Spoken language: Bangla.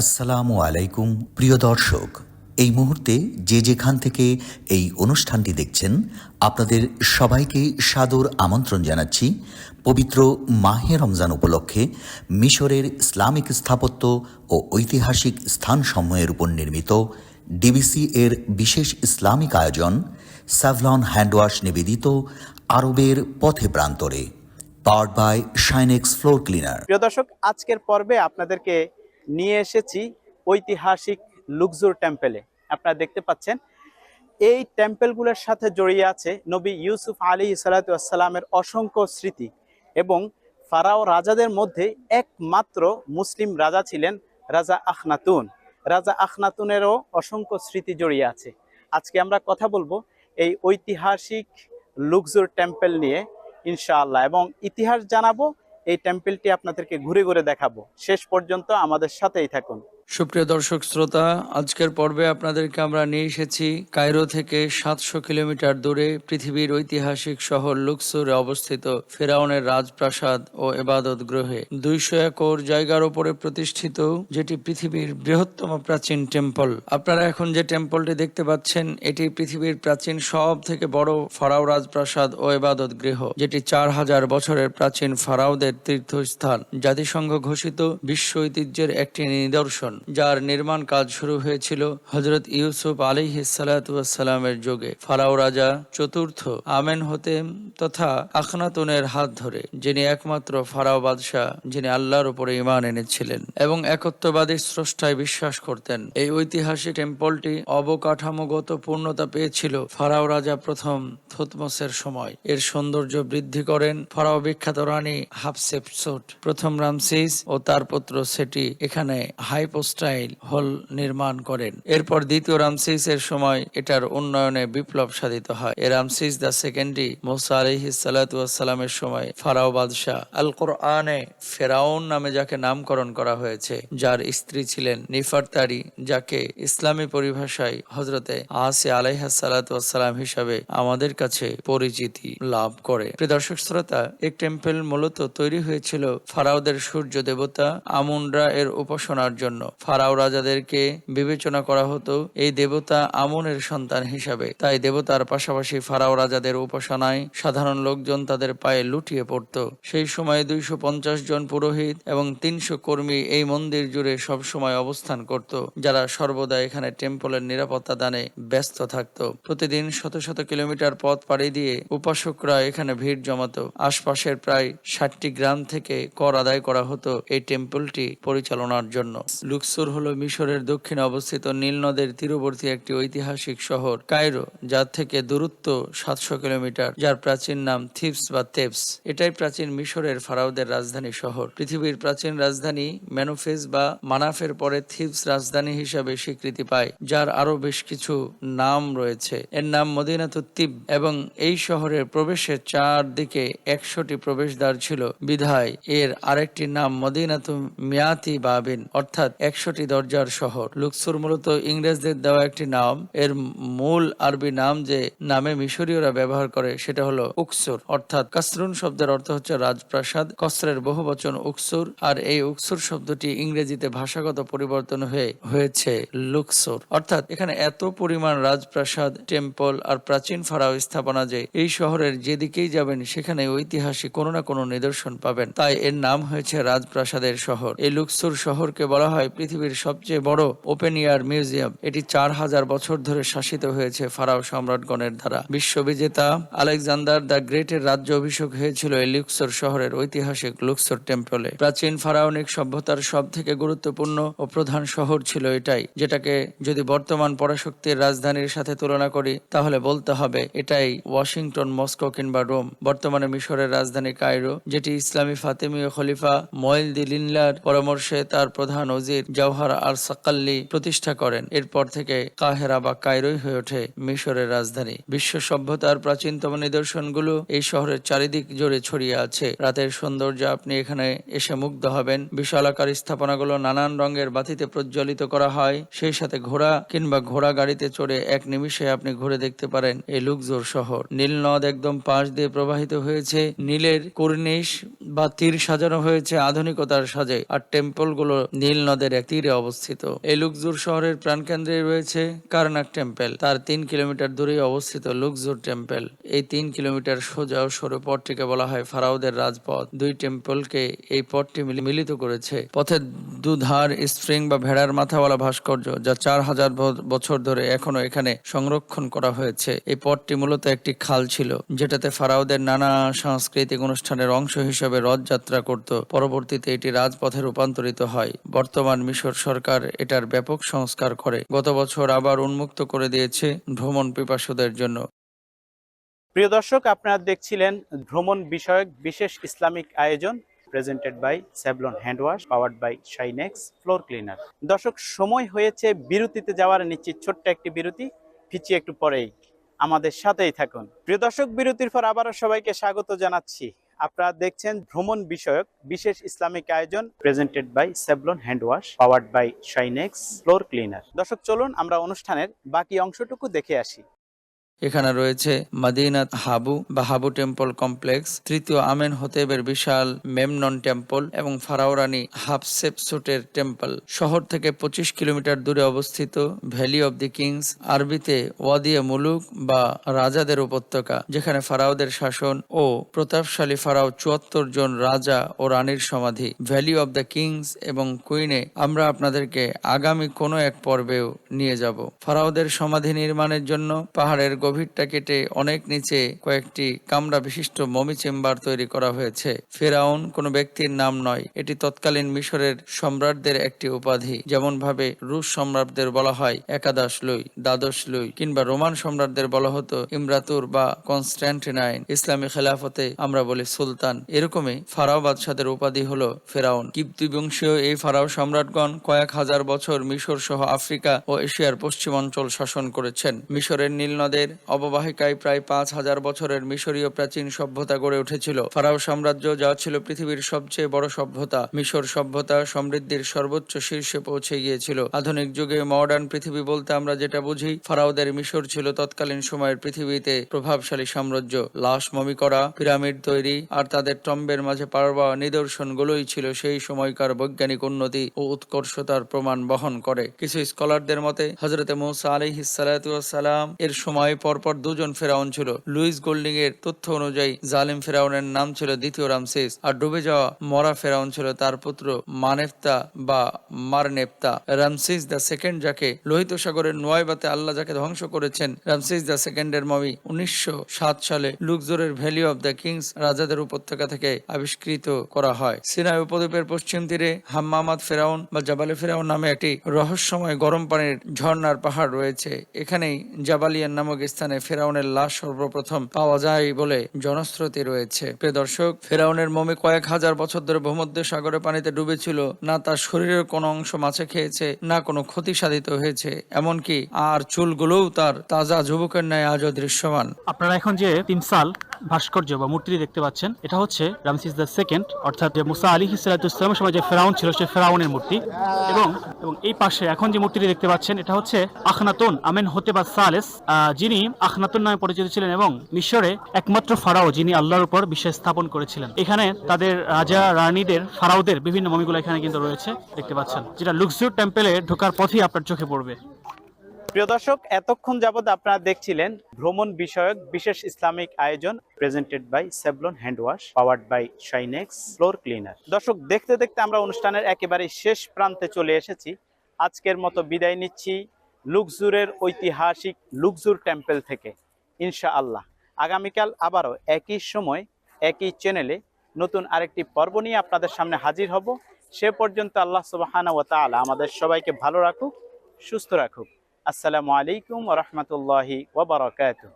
আসসালামু আলাইকুম, প্রিয় দর্শক। এই মুহূর্তে যে যেখান থেকে এই অনুষ্ঠানটি দেখছেন, আপনাদের সবাইকে সাদর আমন্ত্রণ জানাচ্ছি। পবিত্র মাহে রমজান উপলক্ষে মিশরের ইসলামিক স্থাপত্য ও ঐতিহাসিক স্থানসমূহের উপর নির্মিত ডিবিসি এর বিশেষ ইসলামিক আয়োজন স্যাভলন হ্যান্ডওয়াশ নিবেদিত আরবের পথে প্রান্তরে power by Shinex floor cleaner প্রিয় দর্শক, আজকের পর্বে আপনাদেরকে নিয়ে এসেছি ঐতিহাসিক লুকজুর টেম্পেলে। আপনারা দেখতে পাচ্ছেন, এই টেম্পেলগুলোর সাথে জড়িয়ে আছে নবী ইউসুফ আলী সালাতামের অসংখ্য স্মৃতি এবং ফারাও রাজাদের মধ্যে একমাত্র মুসলিম রাজা ছিলেন রাজা আখনাতুন। রাজা আখনাতুনেরও অসংখ্য স্মৃতি জড়িয়ে আছে। আজকে আমরা কথা বলব এই ঐতিহাসিক লুকজুর টেম্পেল নিয়ে, ইনশাআল্লাহ। এবং ইতিহাস জানাব এই টেম্পেলটি আপনাদেরকে ঘুরে ঘুরে দেখাবো। শেষ পর্যন্ত আমাদের সাথেই থাকুন। সুপ্রিয় দর্শক শ্রোতা, আজকের পর্বে আপনাদেরকে আমরা নিয়ে এসেছি কায়রো থেকে সাতশো কিলোমিটার দূরে পৃথিবীর ঐতিহাসিক শহর লুকসুরে অবস্থিত ফেরাউনের রাজপ্রাসাদ ও এবাদত গ্রহে দুইশো একর জায়গার উপরে প্রতিষ্ঠিত, যেটি পৃথিবীর বৃহত্তম প্রাচীন টেম্পল। আপনারা এখন যে টেম্পলটি দেখতে পাচ্ছেন, এটি পৃথিবীর প্রাচীন সব থেকে বড় ফারাও রাজপ্রাসাদ ও এবাদত গৃহ, যেটি চার হাজার বছরের প্রাচীন ফারাওদের তীর্থস্থান। জাতিসংঘ ঘোষিত বিশ্ব ঐতিহ্যের একটি নিদর্শন। যার নির্মাণ কাজ শুরু হয়েছিল হজরত ইউসুফ আলিহি সালাতামের যুগে। ফারাও রাজা চতুর্থ আমেন হতেম তথা আখনাতুনের হাত ধরে, যিনি একমাত্র ফারাও বাদশাহ, যিনি আল্লাহর উপরে ইমান এনেছিলেন এবং একত্ববাদী স্রষ্টায় বিশ্বাস করতেন। এই ঐতিহাসিক টেম্পলটি অবকাঠামোগত পূর্ণতা পেয়েছিল ফারাও রাজা প্রথম থুতমসের সময়। এর সৌন্দর্য বৃদ্ধি করেন ফারাও বিখ্যাত রানী হাফসেপসোট প্রথম রামসিস ও তার পুত্র সেটি এখানে হাইপোস্টাইল হল নির্মাণ করেন। এরপর দ্বিতীয় রামসিস এর সময় এটার উন্নয়নে বিপ্লব সাধিত হয়। এ রামসিস দ্য সেকেন্ডই মোসা আলহি সালাতামের সময় ফারাও বাদশাহ আল কোরআনে ফেরাউন নামে যাকে নামকরণ করা হয়েছে, যার স্ত্রী ছিলেন নিফারতারি যাকে ইসলামী পরিভাষায় হজরতে আসে আলাইহা সালাতাম হিসাবে আমাদের কাছে পরিচিতি লাভ করে। দর্শক শ্রোতা এই টেম্পল মূলত তৈরি হয়েছিল ফারাওদের সূর্য দেবতা আমুনরা এর উপাসনার জন্য। ফারাও রাজাদেরকে বিবেচনা করা হতো এই দেবতা আমনের সন্তান হিসাবে। তাই দেবতার পাশাপাশি ফারাও রাজাদের উপাসনায় সাধারণ লোকজন তাদের পায়ে লুটিয়ে পড়ত। সেই সময় দুইশো জন পুরোহিত এবং তিনশো কর্মী এই মন্দির জুড়ে সবসময় অবস্থান করত, যারা সর্বদা এখানে টেম্পলের নিরাপত্তা দানে ব্যস্ত থাকত। প্রতিদিন শত শত কিলোমিটার পথ পাড়ি দিয়ে উপাসকরা এখানে ভিড় জমাতো। আশপাশের প্রায় ষাটটি গ্রাম থেকে কর আদায় করা হতো এই টেম্পলটি পরিচালনার জন্য। লুকসুর হলো মিশরের দক্ষিণে অবস্থিত নীল নদের তীরবর্তী একটি ঐতিহাসিক শহর, কায়রো, যার থেকে দূরত্ব সাতশো কিলোমিটার, যার প্রাচীন নাম থিপস বা তেপস এটাই প্রাচীন মিশরের ফারাওদের রাজধানী শহর। পৃথিবীর প্রাচীন রাজধানী ম্যানোফেস বা মানাফের পরে থিপস রাজধানী হিসাবে স্বীকৃতি পায়, যার আরও বেশ কিছু নাম রয়েছে। এর নাম মদিনাতুত্তিব এবং এই শহরের প্রবেশের চারদিকে একশোটি প্রবেশদ্বার ছিল। বিধায় এর আরেকটি নাম মদিনাতু মিয়াতি বাবিন, অর্থাৎ একশোটি দরজার শহর। লুকসুর মূলত ইংরেজদের দেওয়া একটি নাম। এর মূল আরবি নাম যে নামে মিশরীয়রা ব্যবহার করে, সেটা হলো উকসুর। অর্থাৎ কাসরুন শব্দের অর্থ হচ্ছে রাজপ্রাসাদ। কসরের বহু বচন উকসুর, আর এই উকসুর শব্দটি ইংরেজিতে ভাষাগত পরিবর্তন হয়ে হয়েছে লুকসুর। অর্থাৎ এখানে এত পরিমাণ রাজপ্রাসাদ, টেম্পল, আর প্রাচীন ফারাও স্থাপনা যে এই শহরের যেদিকেই যাবেন, সেখানে ঐতিহাসিক কোনো না কোনো নিদর্শন পাবেন। তাই এর নাম হয়েছে রাজপ্রাসাদের শহর। এই লুকসুর শহরকে বলা হয় পৃথিবীর সবচেয়ে বড় ওপেন এয়ার মিউজিয়াম এটি চার হাজার বছর ধরে শাসিত হয়েছে ফারাও সম্রাটগণের দ্বারা। বিশ্ববিজেতা আলেকজান্ডার দ্য গ্রেটের রাজ্য অভিষেক হয়েছিল এই লুকসোর শহরের ঐতিহাসিক লুকসোর টেম্পলে। প্রাচীন ফারাওনিক সভ্যতার সব থেকে গুরুত্বপূর্ণ ও প্রধান শহর ছিল এটাই, যেটাকে যদি বর্তমান পরাশক্তির রাজধানীর সাথে তুলনা করি, তাহলে বলতে হবে এটাই ওয়াশিংটন, মস্কো কিংবা রোম। বর্তমানে মিশরের রাজধানী কায়রো, যেটি ইসলামী ফাতেমীয় খলিফা ময়েল দিলিনলার পরামর্শে তার প্রধান অজির জওহার আর সাকাল্লি প্রতিষ্ঠা করেন। এরপর থেকে কাহেরা বা কায়রোই হয়ে ওঠে মিশরের রাজধানী। বিশ্ব সভ্যতার প্রাচীনতম নিদর্শনগুলো এই শহরের চারিদিক জুড়ে ছড়িয়ে আছে। রাতের সৌন্দর্য আপনি এখানে এসে মুগ্ধ হবেন। বিশালাকার স্থাপনাগুলো নানান রঙের বাতিতে প্রজ্বলিত করা হয়। সেই সাথে ঘোড়া কিংবা ঘোড়া গাড়িতে চড়ে এক নিমিষে আপনি ঘুরে দেখতে পারেন এই লুকজোর শহর। নীল নদ একদম পাশ দিয়ে প্রবাহিত হয়েছে। নীলের কর্নিশ বা তীর সাজানো হয়েছে আধুনিকতার সাজে। আর টেম্পলগুলো নীল নদের তীরে অবস্থিত। এই লুকজুর শহরের প্রাণকেন্দ্রে রয়েছে কারনাক টেম্পল। তার তিন কিলোমিটার দূরেই অবস্থিত লুকজুর টেম্পল। এই তিন কিলোমিটার সোজা সরু পথটিকে বলা হয় ফারাউদের রাজপথ। দুই টেম্পলকে এই পথটি মিলিত করেছে। পথের দুধার, স্প্রিং বা ভেড়ার মাথাওয়ালা ভাস্কর্য, যা চার হাজার বছর ধরে এখনও এখানে সংরক্ষণ করা হয়েছে। এই পথটি মূলত একটি খাল ছিল, যেটাতে ফারাউদের নানা সাংস্কৃতিক অনুষ্ঠানের অংশ হিসেবে রথযাত্রা করত। পরবর্তীতে এটি রাজপথে রূপান্তরিত হয়। বর্তমান মিশর সরকার এটার ব্যাপক সংস্কার করে। গত বছর আবার উন্মুক্ত করে দিয়েছে ভ্রমণ পিপাসুদের জন্য। প্রিয় দর্শক, আপনারা দেখছিলেন ভ্রমণ বিষয়ক বিশেষ ইসলামিক আয়োজন presented by Savlon hand wash powered by Shinex floor cleaner দর্শক, সময় হয়েছে বিরতিতে যাওয়ার, নিশ্চিত ছোট্ট একটি বিরতি। ফিচি একটু পরেই। আমাদের সাথেই থাকুন। প্রিয় দর্শক, বিরতির পর আবারও সবাইকে স্বাগত জানাচ্ছি। আপনারা দেখছেন ভ্রমণ বিষয়ক বিশেষ ইসলামিক আয়োজন presented by Savlon hand wash powered by Shinex floor cleaner দর্শক, চলুন আমরা অনুষ্ঠানের বাকি অংশটুকু দেখে আসি। এখানে রয়েছে মাদিনাত হাবু বা হাবু টেম্পল কমপ্লেক্স, তৃতীয় আমেন হতেবের বিশাল মেমনন টেম্পল এবং ফারাওরানি হাফসেপসুটের টেম্পল। শহর থেকে পঁচিশ কিলোমিটার দূরে অবস্থিত ভ্যালি অব দি কিংস আরবিতে ওয়াদিয়া মুলুক বা রাজাদের উপত্যকা, যেখানে ফারাওদের শাসন ও প্রতাপশালী ফারাও চুয়াত্তর জন রাজা ও রানীর সমাধি। ভ্যালি অব দ্য কিংস এবং কুইনে আমরা আপনাদেরকে আগামী কোনো এক পর্বেও নিয়ে যাব। ফারাওদের সমাধি নির্মাণের জন্য পাহাড়ের গভীরটা কেটে অনেক নিচে কয়েকটি কামরা বিশিষ্ট মমি চেম্বার তৈরি করা হয়েছে। ফেরাউন কোনো ব্যক্তির নাম নয়, এটি তৎকালীন মিশরের সম্রাটদের একটি উপাধি যেমন ভাবে রুশ সম্রাটদের বলা হয় একাদশ লুই, দ্বাদশ লুই, কিংবা রোমান সম্রাটদের বলা হতো ইমরাতুর বা কনস্ট্যান্টিনাইন ইসলামী খেলাফতে আমরা বলি সুলতান। এরকমই ফারাও বাদশাদের উপাধি হলো ফেরাউন। কিপ্তি বংশীয় এই ফারাও সম্রাটগণ কয়েক হাজার বছর মিশর সহ আফ্রিকা ও এশিয়ার পশ্চিমাঞ্চল শাসন করেছেন। মিশরের নীল নদের অববাহিকায় প্রায় পাঁচ হাজার বছরের মিশরীয় প্রাচীন সভ্যতা গড়ে উঠেছিল। ফারাও সাম্রাজ্য, যা ছিল পৃথিবীর সবচেয়ে বড় সভ্যতা, মিশর সভ্যতা সমৃদ্ধির সর্বোচ্চ শীর্ষে পৌঁছে গিয়েছিল। আধুনিক যুগে মডার্ন পৃথিবী বলতে আমরা যেটা বুঝি, ফারাওদের মিশর ছিল তৎকালীন সময়ের পৃথিবীতে প্রভাবশালী সাম্রাজ্য। লাশ মমি করা, পিরামিড তৈরি, আর তাদের টম্বের মাঝে পাওয়া নিদর্শনগুলোই ছিল সেই সময়কার বৈজ্ঞানিক উন্নতি ও উৎকর্ষতার প্রমাণ বহন করে। কিছু স্কলারদের মতে হজরতে মৌসা আলাইহিস সালাম এর সময় পরপর দুজন ফেরাউন ছিল। লুইস গোল্ডিং এর তথ্য অনুযায়ী, জালিম ফেরাউনের নাম ছিল দ্বিতীয় রামসেস আর ডুবে যাওয়া মরা ফেরাউন ছিল তার পুত্র মানেফতা বা মারনেফতা। রামসিস দ্য সেকেন্ড, যাকে লোহিত সাগরের নোয়াইবাতে আল্লাহ যাকে ধ্বংস করেছেন, রামসিস দ্য সেকেন্ডের মমি উনিশশো সাত সালে লুকজোরের ভ্যালি অব দ্য কিংস রাজাদের উপত্যকা থেকে আবিষ্কৃত করা হয়। সিনাই উপদ্বীপের পশ্চিম তীরে হাম্মামাদ ফেরাউন বা জাবালে ফেরাউন নামে একটি রহস্যময় গরম পানির ঝর্ণার পাহাড় রয়েছে। এখানেই জাবালিয়ান নামক স্থানে ফেরাউনের লাশ সর্বপ্রথম পাওয়া যায় বলে জনশ্রুতি রয়েছে। প্রিয় দর্শক, ফেরাউনের মমি কয়েক হাজার বছর ধরে ভূমধ্য সাগরে পানিতে ডুবেছিল। না তার শরীরের কোনো অংশ মাছে খেয়েছে, না কোনো ক্ষতি সাধিত হয়েছে। এমনকি আর চুলগুলোও তার তাজা যুবকের ন্যায় আজও দৃশ্যমান। আপনারা এখন যে তিমসাল ভাস্কর্য বা মূর্তিটি দেখতে পাচ্ছেন, এটা হচ্ছে রামসিস দ্য সেকেন্ড, অর্থাৎ যে মুসা আলী হিসালামের সময় যে ফেরাউন ছিল, সে ফেরাউনের মূর্তি। এবং এই পাশে এখন যে মূর্তিটি দেখতে পাচ্ছেন, এটা হচ্ছে আখনাতুন আমেন হতে বা সালেস যিনি আখনাতুন নামে পরিচিত ছিলেন এবং মিশরে একমাত্র ফারাও যিনি আল্লাহর উপর বিশ্বাস স্থাপন করেছিলেন। এখানে তাদের রাজা রানীদের ফারাওদের বিভিন্ন মমিগুলো এখানে কিন্তু রয়েছে, দেখতে পাচ্ছেন। যেটা লুকসিউর টেম্পেলে ঢোকার পথেই আপনার চোখে পড়বে। প্রিয় দর্শক, এতক্ষণ যাবত আপনারা দেখছিলেন ভ্রমণ বিষয়ক বিশেষ ইসলামিক আয়োজন presented by Savlon hand wash powered by Shinex floor cleaner দর্শক, দেখতে দেখতে আমরা অনুষ্ঠানের একেবারে শেষ প্রান্তে চলে এসেছি। আজকের মতো বিদায় নিচ্ছি। লুকজুরের ঐতিহাসিক লুকজুর টেম্পল থেকে ইনশা আল্লাহ আগামীকাল আবারও একই সময়, একই চ্যানেলে নতুন আরেকটি পর্ব নিয়ে আপনাদের সামনে হাজির হব। সে পর্যন্ত আল্লাহ সুবাহানা ও তালা আমাদের সবাইকে ভালো রাখুক, সুস্থ রাখুক। আসসালামু আলাইকুম রহমতুল্লাহি ওবরাকাতুহ